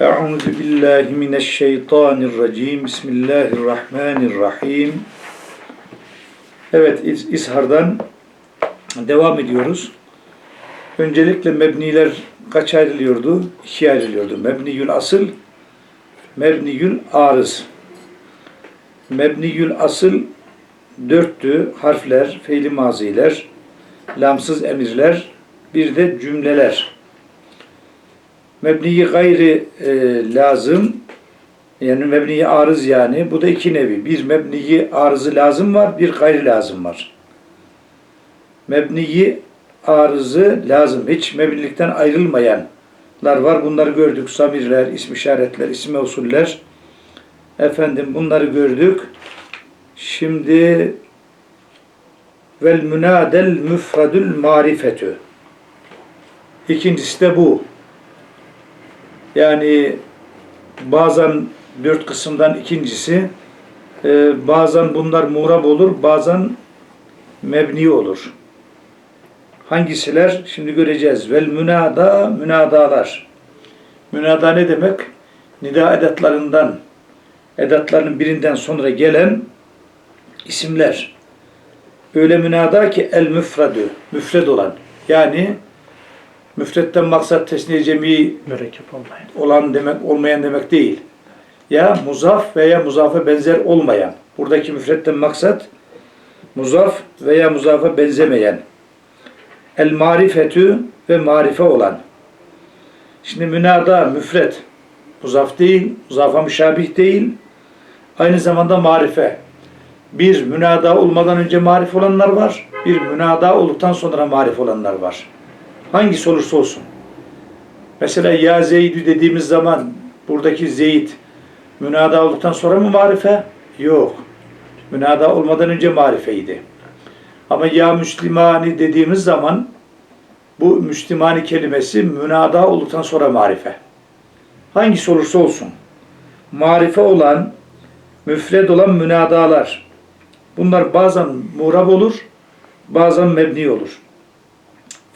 Euzu billahi mineşşeytanirracim. Bismillahirrahmanirrahim. Evet, İzhar'dan devam ediyoruz. Öncelikle mebniler kaç ayrılıyordu? İkiye ayrılıyordu. Mebniyül asıl, mebniyül arız. Mebniyül asıl dörttü. Harfler, fiili maziler, lamsız emirler, bir de cümleler. Mebniyi gayri e, lazım, yani mebniyi arız yani. Bu da iki nevi. Bir mebniyi arızı lazım var, bir gayri lazım var. Mebniyi arızı lazım. Hiç mebnilikten ayrılmayanlar var. Bunları gördük. Samirler, isim işaretler, isim usuller. Efendim bunları gördük. Şimdi vel münadel müfradül marifetü. İkincisi de bu. Yani bazen dört kısımdan ikincisi e, bazen bunlar muğrab olur, bazen mebni olur. Hangisiler? Şimdi göreceğiz. Vel münada, münadalar. Münada ne demek? Nida edatlarından, edatlarının birinden sonra gelen isimler. Öyle münada ki el müfradü, müfred olan. Yani müfretten maksat tesniye cemi olan demek olmayan demek değil. Ya muzaf veya muzafa benzer olmayan. Buradaki müfretten maksat muzaf veya muzafa benzemeyen. El marifetü ve marife olan. Şimdi münada müfret muzaf değil, muzafa müşabih değil. Aynı zamanda marife. Bir münada olmadan önce marif olanlar var. Bir münada olduktan sonra marif olanlar var. Hangisi olursa olsun. Mesela ya Zeydü dediğimiz zaman buradaki Zeyd münada olduktan sonra mı marife? Yok. Münada olmadan önce marifeydi. Ama ya Müslümani dediğimiz zaman bu Müslümani kelimesi münada olduktan sonra marife. Hangisi olursa olsun. Marife olan, müfred olan münadalar. Bunlar bazen murab olur, bazen mebni olur.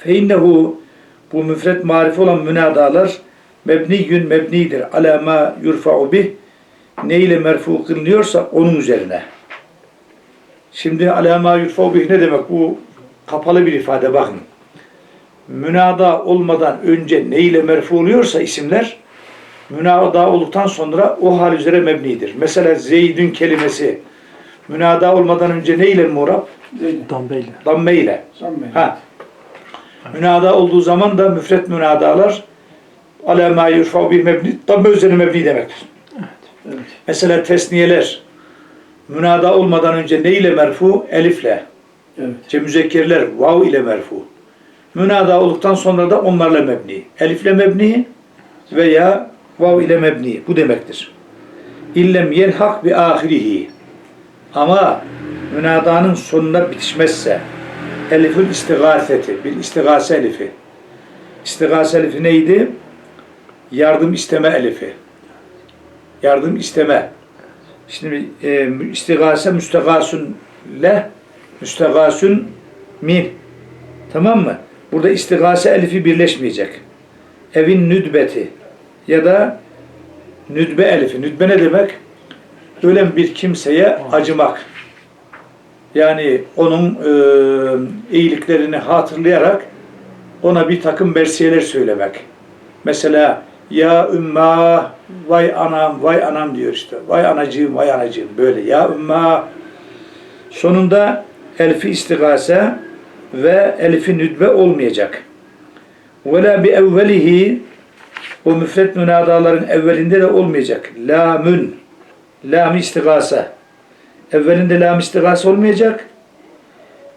Feinnehu bu müfret marife olan münadalar mebniyün mebnidir. Ala ma yurfa'u bih ne ile merfu kılınıyorsa onun üzerine. Şimdi ala ma yurfa'u bih ne demek? Bu kapalı bir ifade bakın. Münada olmadan önce ne ile merfu oluyorsa isimler münada olduktan sonra o hal üzere mebnidir. Mesela Zeydün kelimesi münada olmadan önce ne ile murab? Damme ile. Sanmayın. Ha. Münada olduğu zaman da müfret münadalar ala ma yurfa'u bir mebni damme üzerine mebni demektir. Evet. Mesela tesniyeler münada olmadan önce ne ile merfu? Elifle. Evet. Ce müzekkerler vav ile merfu. Münada olduktan sonra da onlarla mebni. Elifle mebni veya vav ile mebni. Bu demektir. İllem yelhak bi ahirihi. Ama münadanın sonuna bitişmezse elifül istigaseti, bir istigase elifi. İstigase elifi neydi? Yardım isteme elifi. Yardım isteme. Şimdi e, istigase müstegasun le, müstegasun min. Tamam mı? Burada istigase elifi birleşmeyecek. Evin nüdbeti ya da nüdbe elifi. Nüdbe ne demek? Ölen bir kimseye acımak. Yani onun e, iyiliklerini hatırlayarak ona bir takım versiyeler söylemek. Mesela ya ümma vay anam vay anam diyor işte. Vay anacığım vay anacığım böyle ya ümma sonunda elfi istigase ve elfi nüdbe olmayacak. Ve la bi evvelihi o müfret münadaların evvelinde de olmayacak. Lamün lam istigase evvelinde lam istigase olmayacak.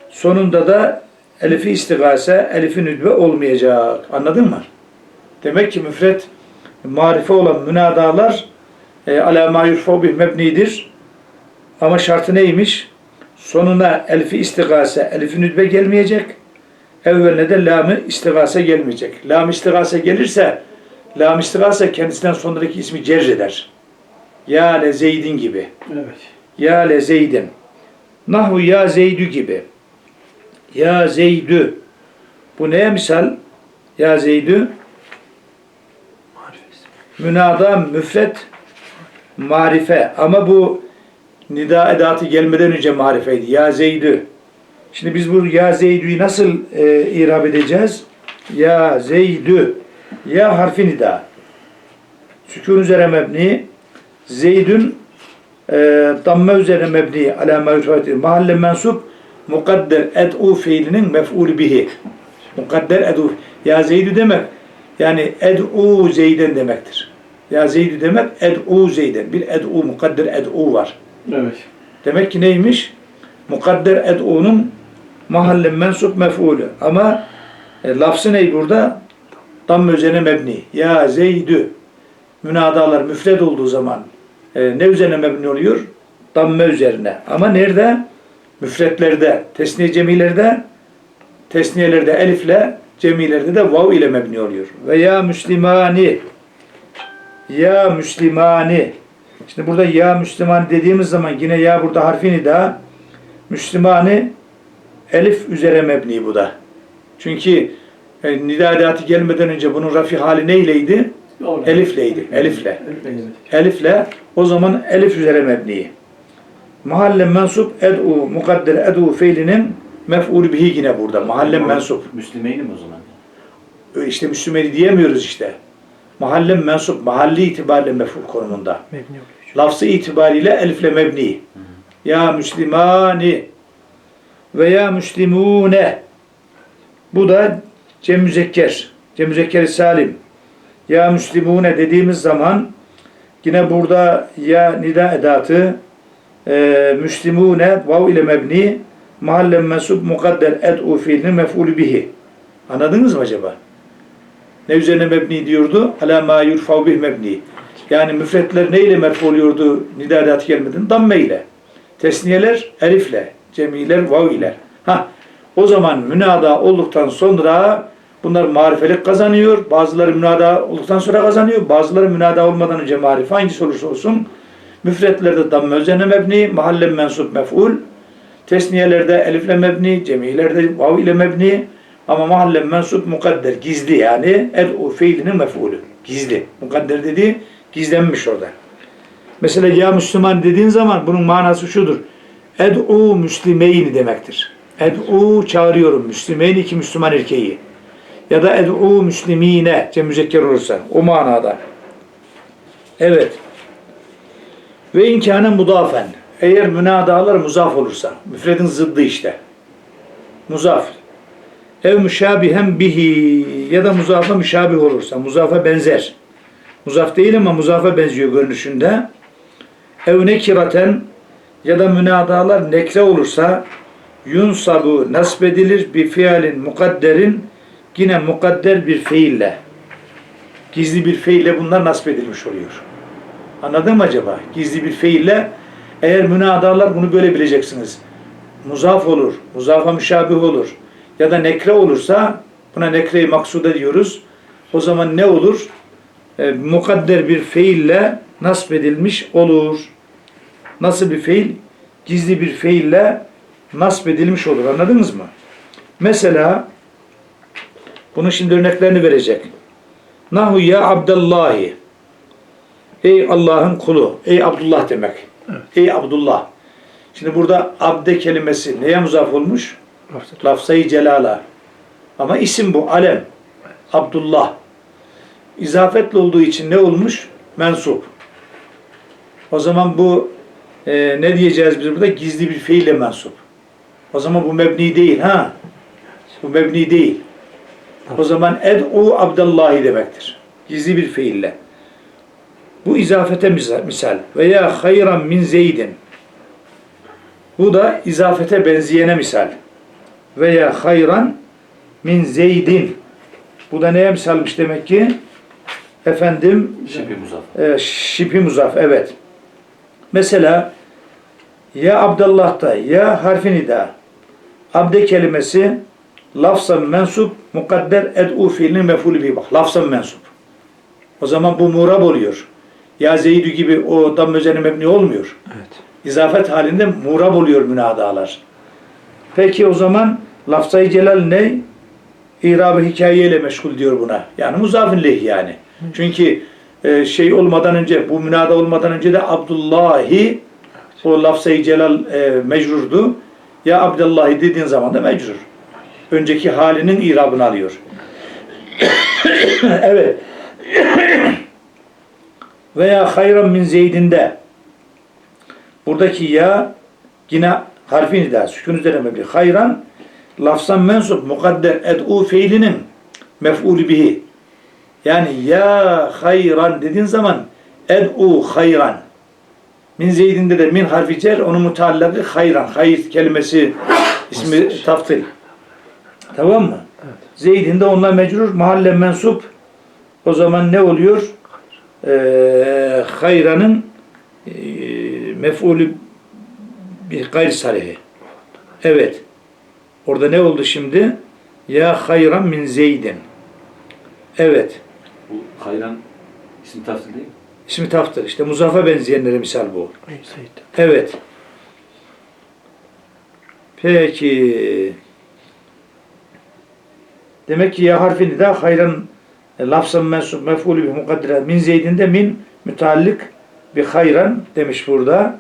Sonunda da elifi istigase, elifi nüdbe olmayacak. Anladın mı? Demek ki müfret marife olan münadalar e, ala ma mebnidir. Ama şartı neymiş? Sonuna elifi istigase, elifi nüdbe gelmeyecek. Evveline de lam-ı istigase gelmeyecek. Lam istigase gelirse lam istigase kendisinden sonraki ismi cerr eder. Ya le Zeydin gibi. Evet. Ya le Zeydin. Nahu ya Zeydü gibi. Ya Zeydü. Bu neye misal? Ya Zeydü. Münada müfret marife ama bu nida edatı gelmeden önce marifeydi. Ya Zeydü. Şimdi biz bu ya Zeydü'yü nasıl e, irab edeceğiz? Ya Zeydü. Ya harfi nida. Sükun üzere mebni. Zeydün e, damme üzerine mebni. Ala mevfati. Mahalle mensup. Mukadder ed'u fiilinin mef'ul bihi. Mukadder ed'u. Ya Zeydü demek. Yani ed'u Zeyden demektir. Ya Zeydü demek ed'u Zeyden. Bir ed'u, mukadder ed'u var. Evet. Demek ki neymiş? Mukadder ed'u'nun mahalle mensup mef'ulü. Ama e, lafzı ney burada? Damme üzerine mebni. Ya Zeydü. Münadalar müfred olduğu zaman e, ne üzerine mebni oluyor? Damme üzerine. Ama nerede? Müfretlerde, tesniye cemilerde, tesniyelerde elifle, cemilerde de vav ile mebni oluyor. Ve ya Müslimani. Ya Müslimani. Şimdi burada ya Müslüman dediğimiz zaman yine ya burada harfini daha Müslümani elif üzere mebni bu da. Çünkü e, nida edatı gelmeden önce bunun rafi hali neyleydi? Elifleydi. Elifle. Evet. Elifle o zaman elif üzere mebni. Mahalle mensup ed'u mukadder ed'u fiilinin mef'ul bihi yine burada. Mahalle mensup. Müslümeynim o zaman. E, İşte Müslümeni diyemiyoruz işte. Mahalle mensup, mahalli itibariyle mef'ul konumunda. Lafzı itibariyle elifle mebni. Ya Müslimani veya Müslimune. Bu da cem müzekker. Cem müzekkeri salim. Ya Müslimune dediğimiz zaman yine burada ya nida edatı e, Müslimune vav ile mebni mahalle mensup mukadder ed'u fiilinin mef'ulü bihi. Anladınız mı acaba? Ne üzerine mebni diyordu? Ala ma yurfav bih mebni. Yani müfretler neyle merfu oluyordu nida edatı gelmeden? Damme ile. Tesniyeler elifle. Cemiler vav ile. Ha, o zaman münada olduktan sonra bunlar marifelik kazanıyor. Bazıları münada olduktan sonra kazanıyor. Bazıları münada olmadan önce marife. Hangisi olursa olsun. Müfretlerde damme üzerine mebni, mahalle mensup mef'ul. Tesniyelerde elifle mebni, cemilerde vav ile mebni. Ama mahalle mensup mukadder, gizli yani. El-u fiilinin mef'ulü. Gizli. Mukadder dediği gizlenmiş orada. Mesela ya Müslüman dediğin zaman bunun manası şudur. Ed'u müslimeyni demektir. Ed'u çağırıyorum. Müslimeyni iki Müslüman erkeği. Ya da ed'u müslimine cem müzekker olursa. O manada. Evet. Ve inkâne mudafen. Eğer münadalar muzaf olursa. Müfredin zıddı işte. Muzaf. Ev müşabihen bihi ya da muzafa müşabih olursa. Muzafa benzer. Muzaf değil ama muzafa benziyor görünüşünde. Ev nekiraten ya da münadalar nekre olursa yunsabu nasbedilir bir fiilin mukadderin yine mukadder bir fiille. Gizli bir fiille bunlar nasbedilmiş oluyor. Anladın mı acaba? Gizli bir fiille eğer münadalar bunu böyle bileceksiniz. Muzaf olur, muzafa müşabih olur ya da nekre olursa buna nekre-i maksuda diyoruz. O zaman ne olur? E, mukadder bir fiille nasbedilmiş olur. Nasıl bir fiil? Gizli bir fiille nasbedilmiş olur. Anladınız mı? Mesela bunun şimdi örneklerini verecek. Nahu ya Abdallahi. Ey Allah'ın kulu. Ey Abdullah demek. Ey Abdullah. Şimdi burada abde kelimesi neye muzaf olmuş? Lafzayı celala. Ama isim bu. Alem. Abdullah. İzafetli olduğu için ne olmuş? Mensup. O zaman bu e, ne diyeceğiz biz burada? Gizli bir fiille mensup. O zaman bu mebni değil ha. Bu mebni değil. O zaman ed'u abdallahi demektir. Gizli bir fiille. Bu izafete misal. Veya hayran min zeydin. Bu da izafete benzeyene misal. Veya hayran min zeydin. Bu da neye misalmış demek ki? Efendim Şipi muzaf. e, şipi muzaf evet. Mesela ya Abdullah'ta ya harfi nida abde kelimesi lafzan mensup mukadder ed'u fiilinin mefulü bir bak. Lafzan mensup. O zaman bu murab oluyor. Ya Zeydü gibi o dam üzerine mebni olmuyor. Evet. İzafet halinde murab oluyor münadalar. Peki o zaman lafzayı celal ne? İrab-ı hikayeyle meşgul diyor buna. Yani muzafin leh yani. Çünkü e, şey olmadan önce, bu münada olmadan önce de Abdullahi o lafzayı celal e, mecrurdu. Ya Abdullahi dediğin zaman da mecrur. Önceki halinin irabını alıyor. evet. Veya hayran min zeydinde. Buradaki ya yine harfi nida, sükun üzerine mebni. Hayran lafzan mensup mukadder ed'u fiilinin mef'ulü bihi. Yani ya hayran dediğin zaman ed'u hayran. Min zeydinde de min harfi cer, onun mutallakı hayran. Hayır kelimesi ismi taftil. Tamam mı? Evet. Zeydin de onunla mecrur, mahalle mensup. O zaman ne oluyor? Ee, hayranın e, mef'ulü bir gayr sarihi. Evet. Orada ne oldu şimdi? Ya hayran min zeydin. Evet. Bu hayran isim tafsir değil mi? İsmi taftır. İşte muzafa benzeyenlere misal bu. Seyyid. Evet. Peki. Demek ki ya harfini de hayran e, lafzın mensup mef'ulü bir mukaddire min zeydinde min müteallik bir hayran demiş burada.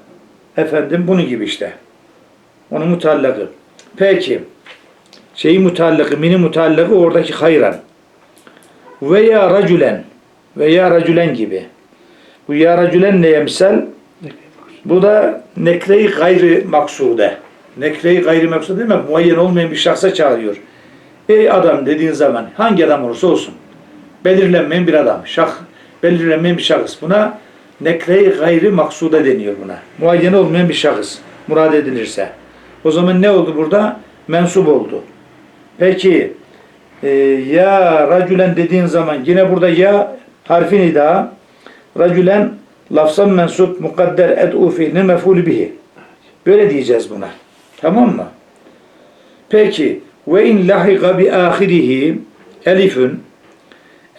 Efendim bunun gibi işte. Onun mutallakı. Peki. Şeyi mutallakı, mini mutallakı oradaki hayran. Veya racülen. Veya racülen gibi. Bu ya racülen neye misal? Bu da nekre-i gayri maksude. Nekre-i gayri maksude demek muayyen olmayan bir şahsa çağırıyor. Ey adam dediğin zaman hangi adam olursa olsun belirlenmeyen bir adam, şah, belirlenmeyen bir şahıs. Buna nekre-i gayri maksude deniyor buna. Muayyen olmayan bir şahıs murad edilirse. O zaman ne oldu burada? Mensup oldu. Peki e, ya racülen dediğin zaman yine burada ya harfi nida racülen lafzan mensup mukadder ed'u fiilinin mef'ulü bihi. Böyle diyeceğiz buna. Tamam mı? Peki ve in lahiqa bi ahirihi elifün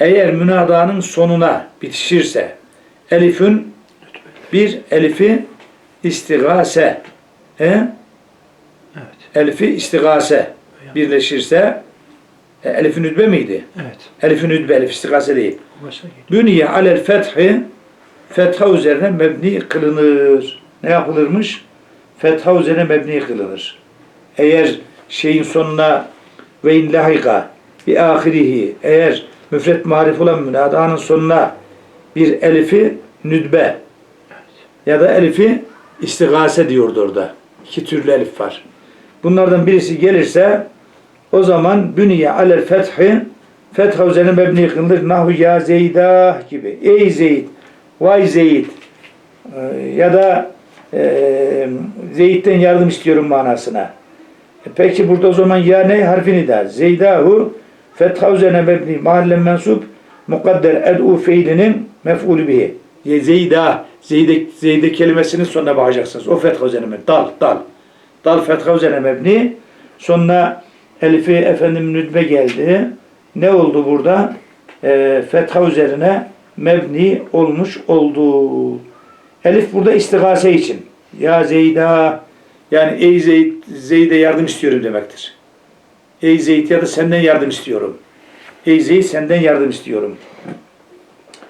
eğer münadanın sonuna bitişirse elifün bir elifi istigase he? Evet. elifi istigase birleşirse e, elifin üdbe miydi? Evet. Elifin üdbe elif istigase değil. Bünye alel fethi fetha üzerine mebni kılınır. Ne yapılırmış? Fetha üzerine mebni kılınır. Eğer şeyin sonuna ve in lahika bi ahirihi eğer müfret marif olan münadanın sonuna bir elifi nüdbe ya da elifi istigase diyordu orada. İki türlü elif var. Bunlardan birisi gelirse o zaman bünye alel fethi fetha üzerine mebni kılınır. Nahu ya Zeydah gibi. Ey Zeyd, vay Zeyd Ee, ya da e, Zeyd'den yardım istiyorum manasına. E peki burada o zaman ya ne harfini der. Zeydahu fetha üzerine mebni mahallen mensup mukadder ed'u fiilinin mef'ulü bihi. Zeyda, Zeyde, Zeyde kelimesinin sonuna bakacaksınız. O fetha üzerine. Dal, dal. Dal fetha üzerine mebni. Sonra Elif'i efendim nüdbe geldi. Ne oldu burada? E, fetha üzerine mebni olmuş oldu. Elif burada istigase için. Ya Zeyda yani ey Zeyd, Zeyd'e yardım istiyorum demektir. Ey Zeyd ya da senden yardım istiyorum. Ey Zeyd senden yardım istiyorum.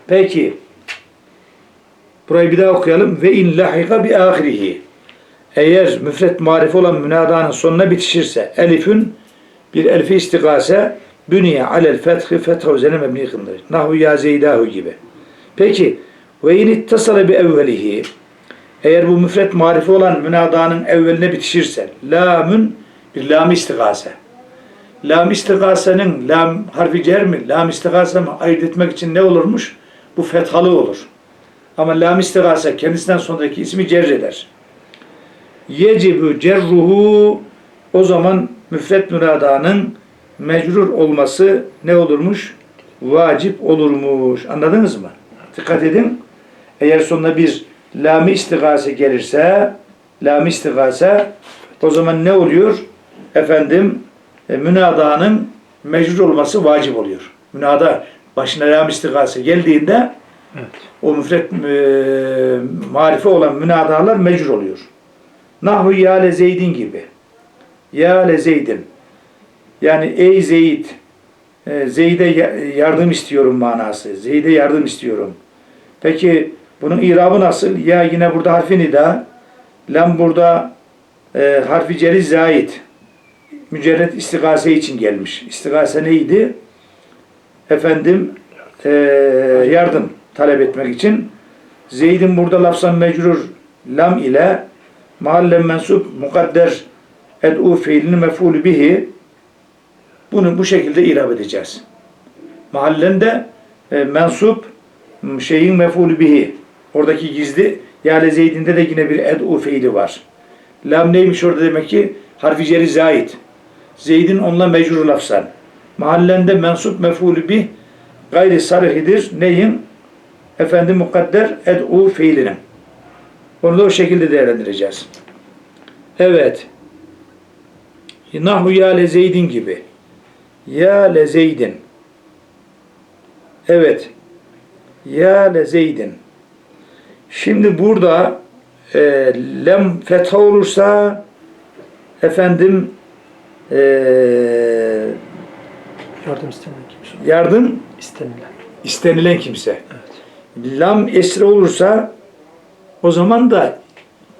Peki. Burayı bir daha okuyalım. Ve in lahika bi ahirihi. Eğer müfret marife olan münadanın sonuna bitişirse elifün bir elifi istigase bünye alel fethi fetha üzerine mebni kılınır. Nahu ya zeydahu gibi. Peki ve in ittasale bi evvelihi eğer bu müfret marife olan münadanın evveline bitişirse lamün bir lam istigase. Lam istigasenin lam harfi cer mi? Lam istigase mi? Ayırt etmek için ne olurmuş? Bu fethalı olur. Ama lam istigase kendisinden sonraki ismi cerr eder. Yecibü cerruhu o zaman müfret müradanın mecrur olması ne olurmuş? Vacip olurmuş. Anladınız mı? Dikkat edin. Eğer sonuna bir lam istigase gelirse lam istigase o zaman ne oluyor? Efendim e, münadanın mecrur olması vacip oluyor. Münada başına lam istigase geldiğinde Evet. o müfret e, marife olan münadalar mecrur oluyor. Nahu ya le Zeydin gibi. Ya le Zeydin. Yani ey Zeyd, e, Zeyd'e ya- yardım istiyorum manası. Zeyd'e yardım istiyorum. Peki bunun irabı nasıl? Ya yine burada harfi nida, lam burada e, harfi ceri zait. Mücerret istigase için gelmiş. İstigase neydi? Efendim e, yardım talep etmek için. Zeyd'in burada lafzan mecrur lam ile mahallen mensup mukadder ed'u fiilini mef'ulü bihi bunu bu şekilde irab edeceğiz. Mahallende e, mensup şeyin mef'ulü bihi oradaki gizli yani Zeyd'inde de yine bir ed'u fiili var. Lam neymiş orada demek ki harfi ceri zait. Zeyd'in onunla mecrur lafzan. Mahallende mensup mef'ulü bih gayri sarihidir. Neyin? Efendim mukadder ed'u fiilinin. Onu da o şekilde değerlendireceğiz. Evet. Nahu ya le Zeydin gibi. Ya le Zeydin. Evet. Ya le Zeydin. Şimdi burada e, lem fetha olursa efendim e, Yardım istenilen kimse. yardım İstenilen. istenilen kimse. Evet. Lam esre olursa o zaman da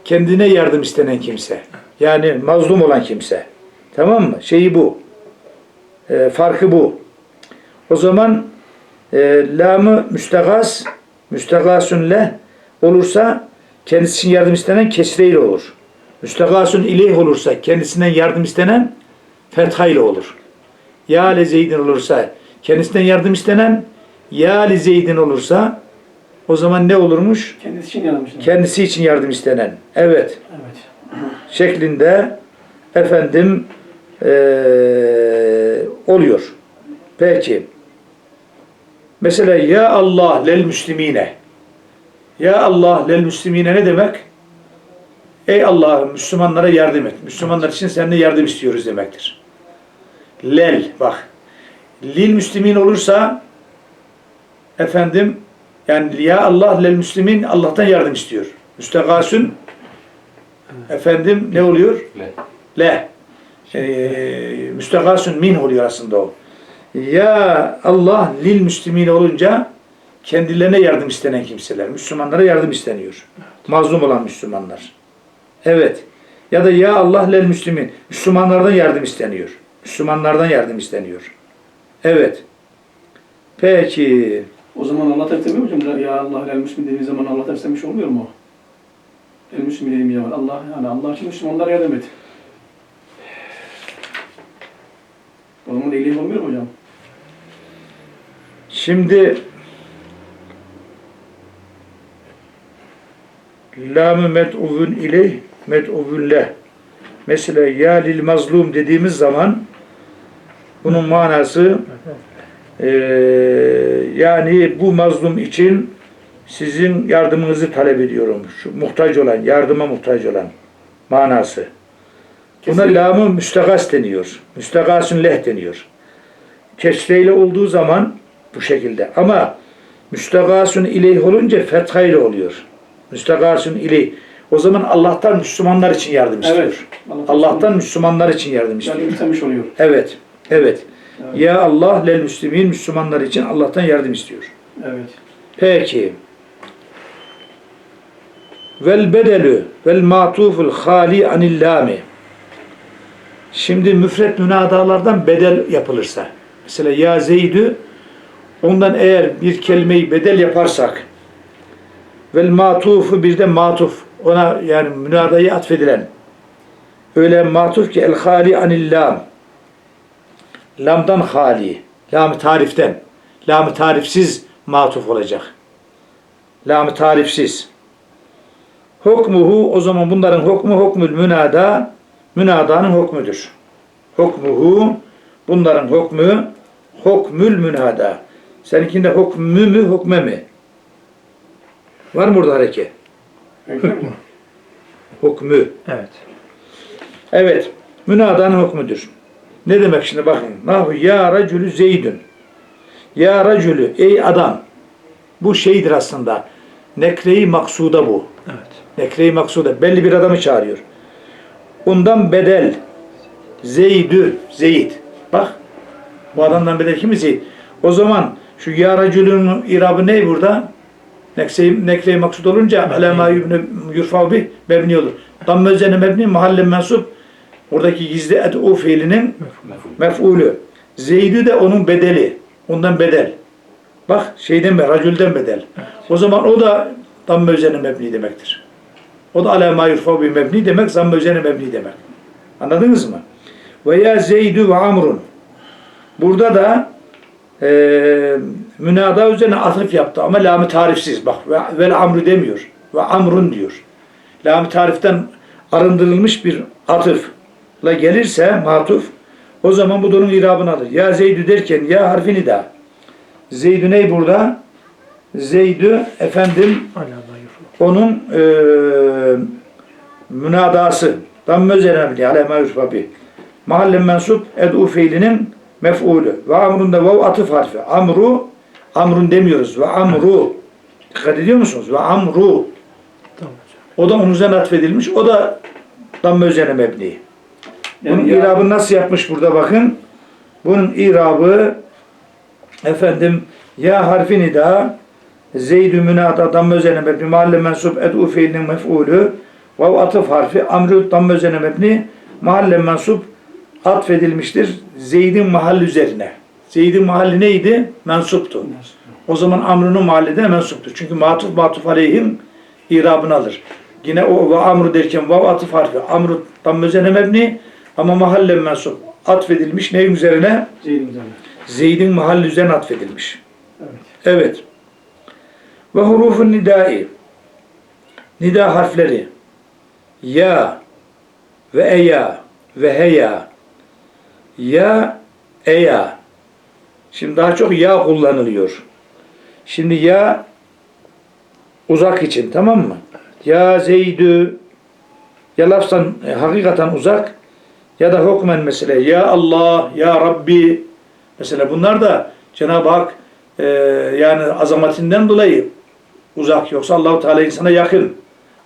kendine yardım istenen kimse. Yani mazlum olan kimse. Tamam mı? Şeyi bu. E, farkı bu. O zaman e, lamı müstegas müstegasun leh olursa kendisi için yardım istenen kesreyle olur. Müstegasun ileyh olursa kendisinden yardım istenen fethayla olur. Ya le zeydin olursa kendisinden yardım istenen ya li zeydin olursa o zaman ne olurmuş? Kendisi için yazmış. Kendisi için yardım istenen. Evet. Evet. Şeklinde efendim eee, oluyor. Peki. Mesela ya Allah lel müslimine. Ya Allah lel müslimine ne demek? Ey Allah'ım Müslümanlara yardım et. Müslümanlar için seninle yardım istiyoruz demektir. Lel bak. Lil müslimin olursa efendim yani ya Allah lel müslimin Allah'tan yardım istiyor. Müstegasün efendim ne oluyor? Le. Le. Ee, müstegasün min oluyor aslında o. Ya Allah lil müslimin olunca kendilerine yardım istenen kimseler. Müslümanlara yardım isteniyor. Mazlum olan Müslümanlar. Evet. Ya da ya Allah lel müslimin. Müslümanlardan yardım isteniyor. Müslümanlardan yardım isteniyor. Evet. Peki. O zaman Allah tefsir mi hocam? Ya Allah el Müslümin dediği zaman Allah tefsirmiş olmuyor mu? El Müslümin zaman Allah yani Allah için Müslümanlara yardım et. O zaman iyiliğim olmuyor mu hocam? Şimdi Lam-ı med'uvun ileyh med'uvun leh. Mesela ya lil mazlum dediğimiz zaman bunun manası eee, yani bu mazlum için sizin yardımınızı talep ediyorum. Şu muhtaç olan, yardıma muhtaç olan manası. Buna Kesin. lamı müstegas deniyor. Müstegasün leh deniyor. Kesreyle olduğu zaman bu şekilde. Ama müstegasün ileyh olunca fethayla oluyor. Müstegasün ileyh. O zaman Allah'tan Müslümanlar için yardım istiyor. Evet. Allah Allah'tan Müslümanlar için yardım istiyor. yardım istemiş oluyor. Evet. Evet. Evet. Ya Allah lel müslimin Müslümanlar için Allah'tan yardım istiyor. Evet. Peki. Vel bedelü vel matuful hali anil lami. Şimdi müfret münadalardan bedel yapılırsa. Mesela ya Zeydü ondan eğer bir kelimeyi bedel yaparsak vel matufu bir de matuf. Ona yani münadayı atfedilen. Öyle matuf ki el hali anil lam. Lamdan hali. Lam tariften. Lam tarifsiz matuf olacak. Lam tarifsiz. Hukmuhu o zaman bunların hukmu hukmül münada münadanın hukmudur. Hukmuhu bunların hukmu hukmül münada. Seninkinde hukmü mü hukme mi var mı burada hareket Öyle mi? hukmü Evet. Evet. Münadanın hükmüdür. Ne demek şimdi bakın. Nahu ya racülü zeydün. Ya racülü ey adam. Bu şeydir aslında. Nekre-i maksuda bu. Evet. Nekre-i maksuda. Belli bir adamı çağırıyor. Ondan bedel. Zeydü. Zeyd. Bak. Bu adamdan bedel kimi Zeyd? O zaman şu ya racülün irabı ne burada? Nekse-i nekre maksud olunca alema yurfav bih mebni olur. Damme üzerine mebni mahalle mensup oradaki gizli ed'u fiilinin mef'ulü. Zeydü de onun bedeli. Ondan bedel. Bak şeyden be, racülden bedel. O zaman o da damme üzerine mebni demektir. O da alema yurfav bih mebni demek, zamme üzerine mebni demek. Anladınız mı? Ve ya Zeydü ve Amrun. Burada da e, münada üzerine atıf yaptı ama lam-ı tarifsiz. Bak ve, vel amru demiyor. Ve amrun diyor. Lam-ı tariften arındırılmış bir atıfla gelirse matuf o zaman bu onun irabını alır. Ya Zeydü derken ya harfini de. Zeydü ney burada? Zeydü efendim onun e, münadası damme üzerine bile alema yusfa bih. Mahallen mensup ed'u fiilinin mef'ulü. Ve amrun da vav atıf harfi. Amru, amrun demiyoruz. Ve amru. Dikkat ediyor musunuz? Ve amru. O da onun üzerine atfedilmiş. O da damme üzerine mebni. Bunun Yani ya, irabını nasıl yapmış burada bakın. Bunun irabı efendim ya harfi nida Zeydü münada damme üzerine mebni mahalle mensup ed'u fiilinin mef'ulü vav atıf harfi amrü damme üzerine mebni mahalle mensup atfedilmiştir Zeyd'in mahalli üzerine. Zeyd'in mahalli neydi? Mensuptu. O zaman amrının mahalli de mensuptur. Çünkü matuf matuf aleyhim irabını alır. Yine o ve amru derken vav atıf harfi. Amru tam üzerine mebni ama mahalle mensup. Atfedilmiş neyin üzerine? Zeyd'in üzerine. Zeyd'in mahalli üzerine atfedilmiş. Evet. Evet. Ve hurufun nidai. Nida harfleri. Ya ve eya ve heya. Ya, eya. Şimdi daha çok ya kullanılıyor. Şimdi ya uzak için tamam mı? Ya Zeydü ya lafzan e, hakikaten uzak ya da hukmen mesela ya Allah ya Rabbi mesela bunlar da Cenab-ı Hak e, yani azametinden dolayı uzak yoksa Allahu Teala insana yakın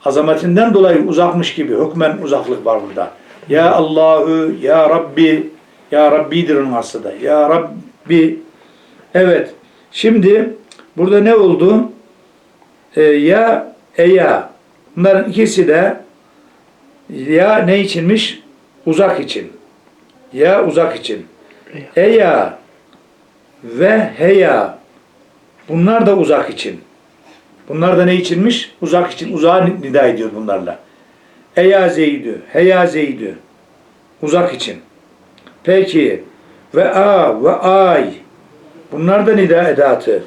azametinden dolayı uzakmış gibi hükmen uzaklık var burada. Ya Allahü ya Rabbi ya Rabbidir onun aslında. Ya Rabbi evet şimdi burada ne oldu? E, ya eya bunların ikisi de ya ne içinmiş? Uzak için. Ya uzak için. Eya ve heya bunlar da uzak için. Bunlar da ne içinmiş? Uzak için. Uzağa nida ediyor bunlarla. Eya Zeydü, heya Zeydü. Uzak için. Peki ve a ve ay. Bunlar da nida edatı.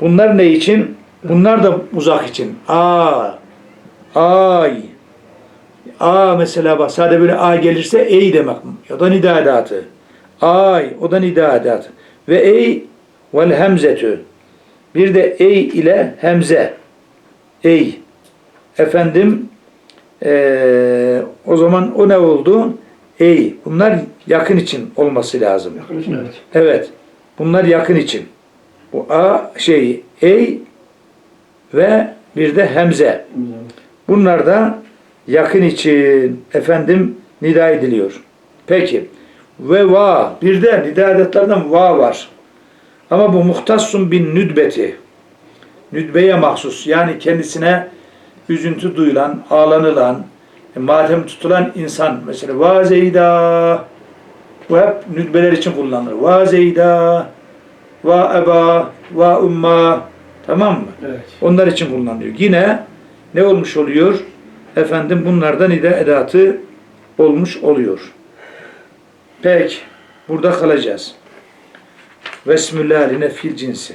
Bunlar ne için? Bunlar da uzak için. A, ay. A mesela bak sade böyle a gelirse ey demek. O da nida edatı. Ay o da nida edatı. Ve ey vel hemzetü. Bir de ey ile hemze. Ey. Efendim eee, o zaman o ne oldu? Ey. Bunlar yakın için olması lazım. Yakın için evet. Evet. Bunlar yakın için. Bu a şey ey ve bir de hemze. Bunlar da yakın için efendim nida ediliyor. Peki. Ve va. Bir de nida edetlerden va var. Ama bu muhtassun bin nüdbeti. Nüdbeye mahsus. Yani kendisine üzüntü duyulan, ağlanılan, e, matem tutulan insan. Mesela va zeyda. Bu hep nüdbeler için kullanılır. Va zeyda. Va eba. Va umma. Tamam mı? Evet. Onlar için kullanılıyor. Yine ne olmuş oluyor? Efendim bunlardan nida edatı olmuş oluyor. Peki. Burada kalacağız. Vesmüllaline fil cinsi.